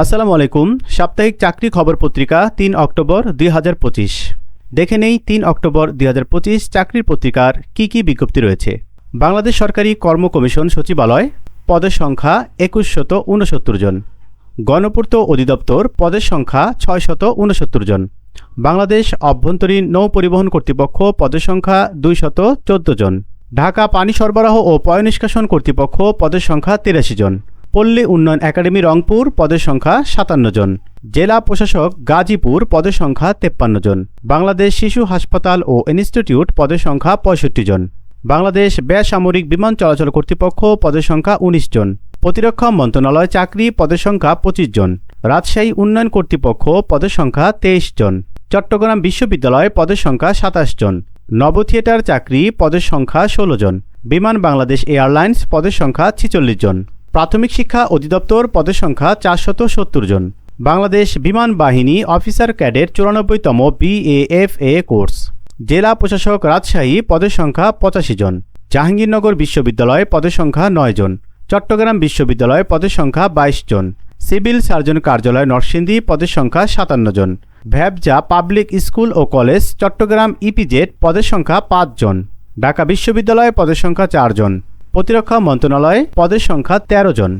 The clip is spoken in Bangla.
আসসালামু আলাইকুম। সাপ্তাহিক চাকরি খবর পত্রিকা তিন অক্টোবর দুই হাজার পঁচিশ। দেখে নেই তিন অক্টোবর দুই হাজার পঁচিশ চাকরির পত্রিকার কি কি বিজ্ঞপ্তি রয়েছে। বাংলাদেশ সরকারি কর্ম কমিশন সচিবালয়, পদের সংখ্যা একুশ শত ঊনসত্তর জন। গণপূর্ত অধিদপ্তর, পদের সংখ্যা ছয় শত ঊনসত্তর জন। বাংলাদেশ অভ্যন্তরীণ নৌ পরিবহন কর্তৃপক্ষ, পদের সংখ্যা দুই শত চোদ্দ জন। ঢাকা পানি সরবরাহ ও পয়নিষ্কাশন কর্তৃপক্ষ, পদের সংখ্যা তিরাশি জন। পল্লী উন্নয়ন একাডেমি রংপুর পদের সংখ্যা সাতান্ন জন। জেলা প্রশাসক গাজীপুর পদের সংখ্যা তেপ্পান্ন জন। বাংলাদেশ শিশু হাসপাতাল ও ইনস্টিটিউট পদের সংখ্যা পঁয়ষট্টি জন। বাংলাদেশ বেসামরিক বিমান চলাচল কর্তৃপক্ষ পদের সংখ্যা উনিশ জন। প্রতিরক্ষা মন্ত্রণালয় চাকরি পদের সংখ্যা পঁচিশ জন। রাজশাহী উন্নয়ন কর্তৃপক্ষ পদের সংখ্যা তেইশ জন। চট্টগ্রাম বিশ্ববিদ্যালয় পদের সংখ্যা সাতাশ জন। নব থিয়েটার চাকরি পদের সংখ্যা ষোলো জন। বিমান বাংলাদেশ এয়ারলাইন্স পদের সংখ্যা ছিচল্লিশ জন। প্রাথমিক শিক্ষা অধিদপ্তর পদের সংখ্যা চারশত সত্তর জন। বাংলাদেশ বিমান বাহিনী অফিসার ক্যাডেট চুরানব্বইতম বিএএফএ কোর্স। জেলা প্রশাসক রাজশাহী পদের সংখ্যা পঁচাশি জন। জাহাঙ্গীরনগর বিশ্ববিদ্যালয় পদের সংখ্যা নয় জন। চট্টগ্রাম বিশ্ববিদ্যালয় পদের সংখ্যা বাইশ জন। সিভিল সার্জন কার্যালয় নরসিংদী পদের সংখ্যা সাতান্ন জন। ভ্যাবজা পাবলিক স্কুল ও কলেজ চট্টগ্রাম ইপিজেড পদের সংখ্যা পাঁচ জন। ঢাকা বিশ্ববিদ্যালয় পদের সংখ্যা চারজন প্রতিরক্ষা মন্ত্রণালয় পদের সংখ্যা তেরো জন।